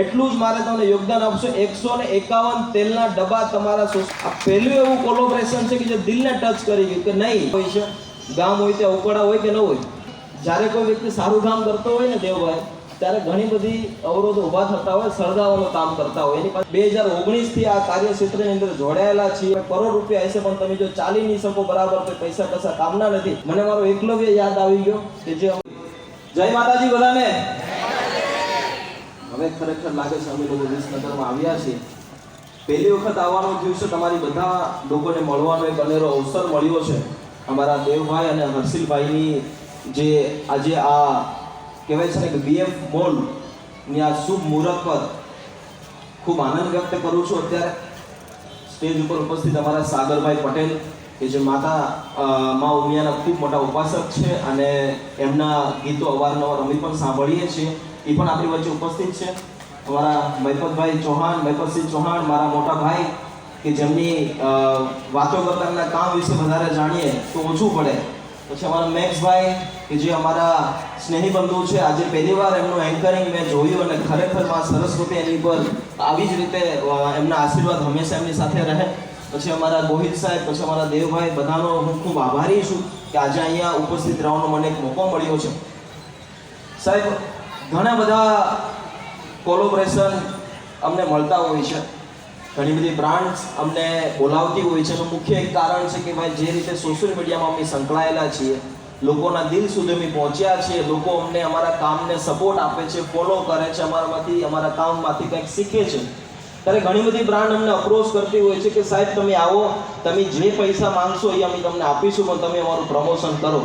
એટલું જ મારે તમને યોગદાન આપશો. એકસો ને એકાવન તેલના ડબ્બા તમારા આ પહેલું એવું કોલોબરેશન છે કે જે દિલને ટચ કરી ગયું કે નહીં? હોય છે. ગામ હોય ત્યાં ઉકળા હોય કે ન હોય? જ્યારે કોઈ વ્યક્તિ સારું કામ કરતો હોય ને દેવભાઈ, ત્યારે ઘણી બધી અવરોધો ઊભા થતા હોય, સળગાવવાનું કામ કરતા હોય. એની પાસે બે હજાર ઓગણીસથી આ કાર્યક્ષેત્રની અંદર જોડાયેલા છીએ. કરોડ રૂપિયા હશે, પણ તમે જો ચાલી નહીં શકો બરાબર, તો પૈસા કશા કામના નથી. મને મારો એકલવ્ય યાદ આવી ગયો કે જે જય માતાજી બધાને. હવે ખરેખર લાગે છે અમે લોકો વિસનગરમાં આવ્યા છીએ. પહેલી વખત આવવાનો છે તમારી બધા લોકોને મળવાનો એક અનેરો અવસર મળ્યો છે. અમારા દેવભાઈ અને હર્ષિલભાઈની જે આજે આ કહેવાય છે ને કે બીએફ મોલની આ શુભ મુહૂર્ત પર ખૂબ આનંદ વ્યક્ત કરું છું. અત્યારે સ્ટેજ ઉપર ઉપસ્થિત અમારા સાગરભાઈ પટેલ, કે જે માતા મા ઉમિયાના ખૂબ મોટા ઉપાસક છે અને એમના ગીતો અવારનવાર અમે પણ સાંભળીએ છીએ. એ પણ આપણી વચ્ચે ઉપસ્થિત છે. મારા મહેપતભાઈ ચૌહાણ મહેપતસિંહ ચૌહાણ, મારા મોટા ભાઈ, કે જેમની વાતો કરતા એમના કામ વિશે વધારે જાણીએ તો ઓછું પડે. પછી અમારા મેક્સભાઈ, કે જે અમારા સ્નેહી બંધુ છે, આજે પહેલી વાર એમનું એન્કરિંગ મેં જોયું અને ખરેખરમાં સરસ્વતી એની પર આવી જ રીતે એમના આશીર્વાદ હંમેશા એમની સાથે રહે. પછી અમારા ગોહિત સાહેબ, પછી અમારા દેવભાઈ, બધાનો હું ખૂબ આભારી છું કે આજે અહીંયા ઉપસ્થિત રહેવાનો મને એક મોકો મળ્યો છે. સાહેબ ઘણા બધા કોલોબરેશન અમને મળતા હોય છે. ઘણી બધી બ્રાન્ડ્સ અમને બોલાવતી હોય છે. એનું મુખ્ય એક કારણ છે કે ભાઈ, જે રીતે સોશિયલ મીડિયામાં અમે સંકળાયેલા છીએ, લોકોના દિલ સુધી અમે પહોંચ્યા છીએ, લોકો અમને અમારા કામને સપોર્ટ આપે છે ફોલો કરે છે, અમારામાંથી, અમારા કામમાંથી કંઈક શીખે છે. ત્યારે ઘણી બધી બ્રાન્ડ અમને અપ્રોચ કરતી હોય છે કે સાહેબ, તમે આવો, તમે જે પૈસા માંગશો એ અમે તમને આપીશું, પણ તમે અમારું પ્રમોશન કરો.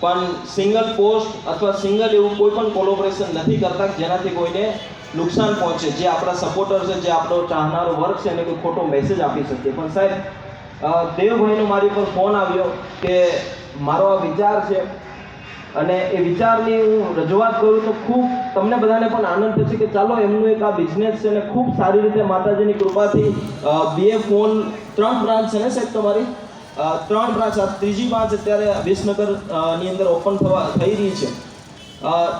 પણ સિંગલ પોસ્ટ અથવા સિંગલ એવું કોઈ પણ કોલોબરેશન નથી કરતા જેનાથી કોઈને નુકસાન પહોંચે. જે આપણા સપોર્ટર છે, જે આપણો ચાહનારો વર્ગ છે, એને કોઈ ખોટો મેસેજ આપી શકીએ પણ સાહેબ દેવભાઈનો મારી પર ફોન આવ્યો કે મારો આ વિચાર છે અને એ વિચારની હું રજૂઆત કરું તો ખૂબ તમને બધાને પણ આનંદ થશે કે ચાલો એમનું એક આ બિઝનેસ છે અને ખૂબ સારી રીતે માતાજીની કૃપાથી બે ફોન ત્રણ બ્રાન્ચ છે ને સાહેબ તમારી? ત્રણ બ્રાન્ચ ત્રીજી બ્રાન્ચ અત્યારે વિસનગરની અંદર ઓપન થવા થઈ રહી છે.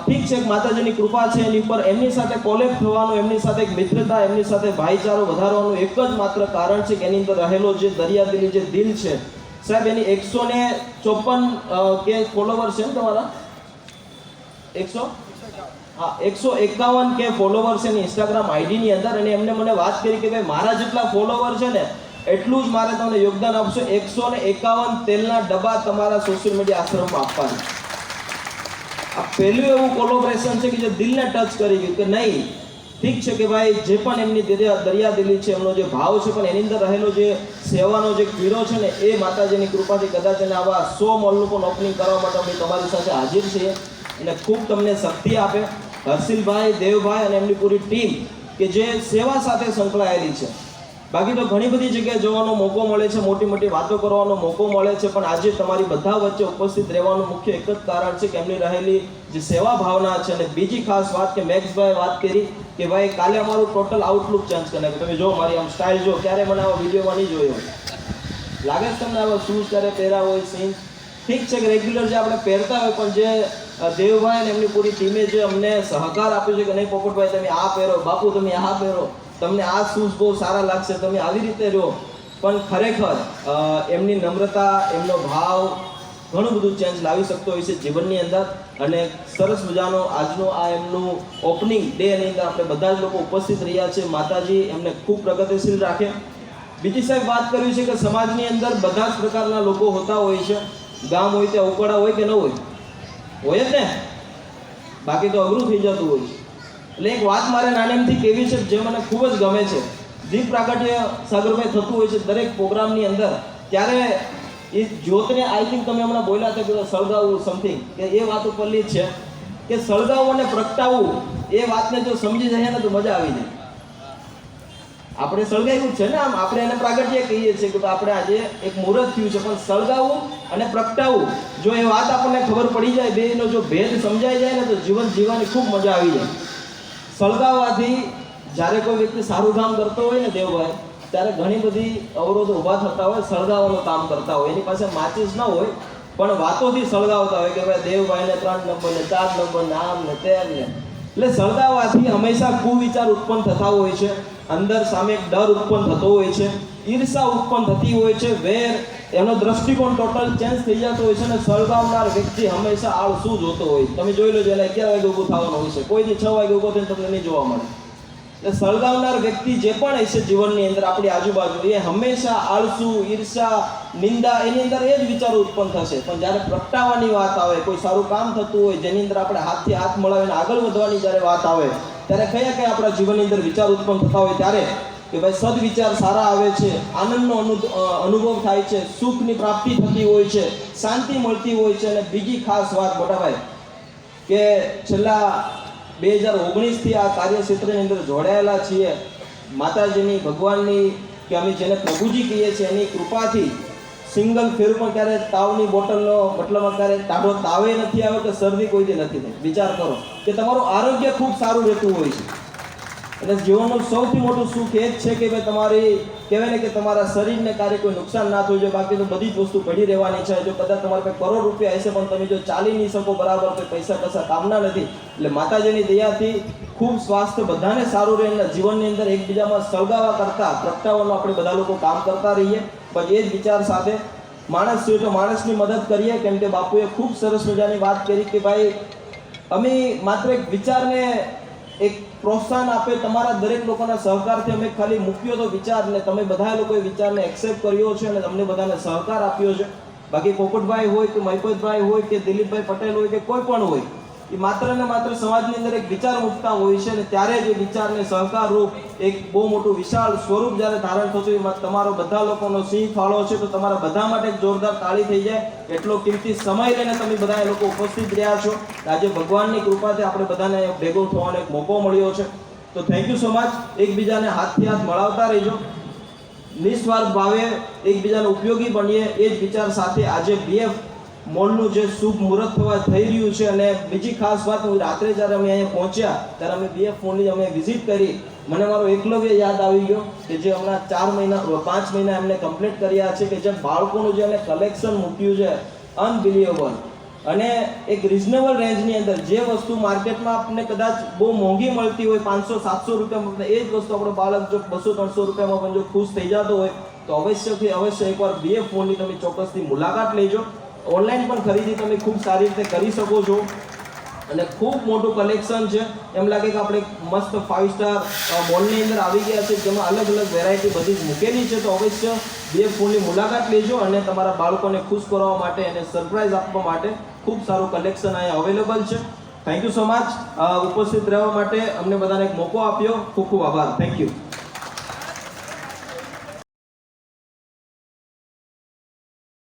ઠીક છે માતાજીની કૃપા છે એની ઉપર એમની સાથે કોલેબ થવાનું, એમની સાથે એક મિત્રતા, એમની સાથે ભાઈચારો વધારવાનું એક જ માત્ર કારણ છે કે એની અંદર રહેલો જે દરિયાદિલી જે દિલ છે. સાહેબ, એની એકસો ને ચોપન કે ફોલોવર છે ને તમારા? એકસો? હા, એકસો એકાવન કે ફોલોવર છે ઇન્સ્ટાગ્રામ આઈડીની અંદર, અને એમને મને વાત કરી કે ભાઈ, મારા જેટલા ફોલોવર છે ને એટલું જ મારે તમને યોગદાન આપશો. એકસો ને એકાવન તેલના ડબ્બા તમારા સોશિયલ મીડિયા આશ્રમમાં આપવાના. આ પહેલું એવું કોલોબરેશન છે કે જે દિલને ટચ કરી ગયું કે નહીં, ઠીક છે કે ભાઈ, જે પણ એમની દરિયા દરિયાદિલી છે, એમનો જે ભાવ છે, પણ એની અંદર રહેલો જે સેવાનો જે કીડો છે ને, એ માતાજીની કૃપાથી કદાચ એને આવા સો મોલનું પણ ઓપનિંગ કરવા માટે અમે તમારી સાથે હાજર છીએ. અને ખૂબ તમને શક્તિ આપે. હર્ષિલભાઈ, દેવભાઈ અને એમની પૂરી ટીમ કે જે સેવા સાથે સંકળાયેલી છે. બાકી તો ઘણી બધી જગ્યાએ જવાનો મોકો મળે છે, મોટી મોટી વાતો કરવાનો મોકો મળે છે, પણ આજે તમારી બધા વચ્ચે ઉપસ્થિત રહેવાનું મુખ્ય એક જ કારણ છે કે એમની રહેલી જે સેવા ભાવના છે અને બીજી ખાસ વાત કે મેક્સભાઈ વાત કરી કે ભાઈ કાલે અમારું ટોટલ આઉટલુક ચેન્જ કરે તમે જો મારી આમ સ્ટાઇલ જો, ક્યારે મને આવા વિડીયોમાં નહીં જોયો? લાગે છે તમને આવા શૂઝ ક્યારે પહેર્યા હોય સીન ઠીક છે કે રેગ્યુલર જે આપણે પહેરતા હોય, પણ જે દેવભાઈ અને એમની પૂરી ટીમે જે અમને સહકાર આપ્યો છે કે નહીં, પોપટભાઈ, તમે આ પહેરો, બાપુ, તમે આ પહેરો. તમને આ શૂઝ બહુ સારા લાગશે, તમે આવી રીતે રહો. પણ ખરેખર એમની નમ્રતા, એમનો ભાવ ઘણું બધું ચેન્જ લાવી શકતો હોય છે જીવનની અંદર. અને સરસ મજાનો આજનો આ એમનું ઓપનિંગ ડે એની અંદર આપણે બધા જ લોકો ઉપસ્થિત રહ્યા છે. માતાજી એમને ખૂબ પ્રગતિશીલ રાખે. બીજી સાહેબ વાત કરવી છે કે સમાજની અંદર બધા જ પ્રકારના લોકો હોતા હોય છે. ગામ હોય તે ઉકળા હોય કે ન હોય? હોય જ ને? બાકી તો અઘરું થઈ જતું હોય છે. એટલે એક વાત મારે નાનેમથી કેવી છે, જે મને ખૂબ જ ગમે છે. દીપ પ્રાગટ્ય સાગરભાઈ થતું હોય છે દરેક પ્રોગ્રામની અંદર, ત્યારે એ જ્યોતને આઈ થિંક તમે હમણાં બોલ્યા હતા કે સળગાવવું સમથિંગ કે એ વાત ઉપરની જ છે, કે સળગાવવું અને પ્રગટાવવું એ વાતને જો સમજી જાય ને તો મજા આવી જાય. આપણે સળગાવ્યું છે ને આમ, આપણે એને પ્રાગટ્ય કહીએ છીએ કે આપણે આજે એક મુહૂર્ત થયું છે, પણ સળગાવવું અને પ્રગટાવવું જો એ વાત આપણને ખબર પડી જાય, બેનો જો ભેદ સમજાઈ જાય ને તો જીવન જીવવાની ખૂબ મજા આવી જાય. સળગાવવાથી જ્યારે કોઈ વ્યક્તિ સારું કામ કરતો હોય ને દેવભાઈ, ત્યારે ઘણી બધી અવરોધો ઊભા થતા હોય, સળગાવવાનું કામ કરતા હોય. એની પાસે માચીસ ન હોય, પણ વાતોથી સળગાવતા હોય કે ભાઈ દેવભાઈને ત્રણ નંબર ને ચાર નંબર ને આમ ને તેમ ને. એટલે સળગાવવાથી હંમેશા કુવિચાર ઉત્પન્ન થતા હોય છે. અંદર સામે એક ડર ઉત્પન્ન થતો હોય છે. ઈર્ષા ઉત્પન્ન થતી હોય છે. વેર એનો દ્રષ્ટિકોણ ટોટલ ચેન્જ થઈ જતો હોય છે અને સળગાવનાર વ્યક્તિ હંમેશા આળસુ જોતો હોય તમે જોઈ લો એટલે અગિયાર વાગે ઊભું થવાનું હોય છે. કોઈ દી છ વાગે ઊભો થઈને તમને નહીં જોવા મળે. એટલે સળગાવનાર વ્યક્તિ જે પણ હશે જીવનની અંદર, આપણી આજુબાજુ, એ હંમેશા આળસુ, ઈર્ષા, નિંદા, એની અંદર એ જ વિચારો ઉત્પન્ન થશે. પણ જ્યારે પ્રગટાવવાની વાત આવે, કોઈ સારું કામ થતું હોય, જેની અંદર આપણે હાથથી હાથ મળાવીને આગળ વધવાની જ્યારે વાત આવે, ત્યારે કયા કયા આપણા જીવનની અંદર વિચાર ઉત્પન્ન થતા હોય, ત્યારે કે ભાઈ સદવિચાર સારા આવે છે, આનંદનો અનુ અનુભવ થાય છે, સુખની પ્રાપ્તિ થતી હોય છે, શાંતિ મળતી હોય છે અને બીજી ખાસ વાત મોટાભાઈ કે છેલ્લા બે હજાર ઓગણીસથી આ કાર્યક્ષેત્રની અંદર જોડાયેલા છીએ. માતાજીની, ભગવાનની કે અમે જેને પ્રભુજી કહીએ છીએ એની કૃપાથી સિંગલ ફેર પણ ક્યારે તાવની બોટલનો મતલબ ક્યારે તાડો તાવે નથી આવ્યો કે શરદી કોઈ દી નથી વિચાર કરો કે તમારું આરોગ્ય ખૂબ સારું રહેતું હોય છે. અને જીવનનું સૌથી મોટું સુખ એ જ છે કે ભાઈ તમારી, કહેવાય ને કે તમારા શરીરને કાર્ય કોઈ નુકસાન ના થયું જોઈએ બાકી તો બધી જ વસ્તુ પડી રહેવાની છે. જો કદાચ તમારે પાસે કરોડ રૂપિયા હશે, પણ તમે જો ચાલી નહીં શકો બરાબર તો પૈસા પૈસા કામના નથી. એટલે માતાજીની દયાથી ખૂબ સ્વાસ્થ્ય બધાને સારું રહે અને જીવનની અંદર એકબીજામાં સળગાવા કરતાં, પ્રગટાવવાનું આપણે બધા લોકો કામ કરતા રહીએ. પણ એ જ વિચાર સાથે માણસ જોઈએ તો માણસની મદદ કરીએ. કેમ કે બાપુએ ખૂબ સરસ મજાની વાત કરી કે ભાઈ, અમે માત્ર એક વિચારને એક પ્રોત્સાહન આપે, તમારા દરેક લોકોના સહકારથી અમે ખાલી મૂક્યો તો વિચાર ને તમે બધા લોકોએ વિચારને એક્સેપ્ટ કર્યો છે અને તમને બધાને સહકાર આપ્યો છે. બાકી પોપટભાઈ હોય કે મહિપતભાઈ હોય કે દિલીપભાઈ પટેલ હોય કે કોઈ પણ હોય એ માત્ર ને માત્ર સમાજની અંદર એક વિચાર મૂકતા હોય છે અને ત્યારે જ એ વિચારને સહકારરૂપ એક બહુ મોટું વિશાળ સ્વરૂપ જ્યારે ધારણ થતું એમાં તમારો બધા લોકોનો સિંહ ફાળો છે તો તમારા બધા માટે જોરદાર તાળી થઈ જાય. એટલો કિંમતી સમય લઈને તમે બધા લોકો ઉપસ્થિત રહ્યા છો. આજે ભગવાનની કૃપાથી આપણે બધાને ભેગો થવાનો એક મોકો મળ્યો છે. તો થેન્ક યુ સો મચ એકબીજાને હાથથી હાથ મળાવતા રહેજો. નિસ્વાર્થ ભાવે એકબીજાને ઉપયોગી બનીએ. એ જ વિચાર સાથે આજે બીએફ મોલનું જે શુભ મુહૂર્ત થવા થઈ રહ્યું છે અને બીજી ખાસ વાત હું રાત્રે જ્યારે અમે અહીંયા પહોંચ્યા, ત્યારે અમે બે ફોનની અમે વિઝિટ કરી. મને મારો એકલવ્ય યાદ આવી ગયો કે જે હમણાં ચાર મહિના પાંચ મહિના એમને કમ્પ્લીટ કર્યા છે કે જે બાળકોનું જે એમને કલેક્શન મૂક્યું છે અનબિલિવેબલ અને એક રિઝનેબલ રેન્જની અંદર જે વસ્તુ માર્કેટમાં આપણને કદાચ બહુ મોંઘી મળતી હોય, પાંચસો, સાતસો રૂપિયામાં, એ જ વસ્તુ આપણો બાળક જો બસો, ત્રણસો રૂપિયામાં પણ જો ખુશ થઈ જતો હોય, તો અવશ્યથી, અવશ્ય એકવાર બે ફોનની તમે ચોક્કસથી મુલાકાત લેજો. ઓનલાઈન પણ ખરીદી તમે ખૂબ સારી રીતે કરી શકો છો. અને ખૂબ મોટું કલેક્શન છે. એમ લાગે કે આપણે મસ્ત ફાઇવ સ્ટાર મોલની અંદર આવી ગયા છે, જેમાં અલગ અલગ વેરાયટી બધી મૂકેલી છે. તો અવશ્ય બે ફૂલની મુલાકાત લેજો અને તમારા બાળકોને ખુશ કરવા માટે અને સરપ્રાઈઝ આપવા માટે ખૂબ સારું કલેક્શન અહીંયા અવેલેબલ છે. થેન્ક યુ સો મચ ઉપસ્થિત રહેવા માટે અમને બધાને એક મોકો આપ્યો. ખૂબ ખૂબ આભાર. Thank you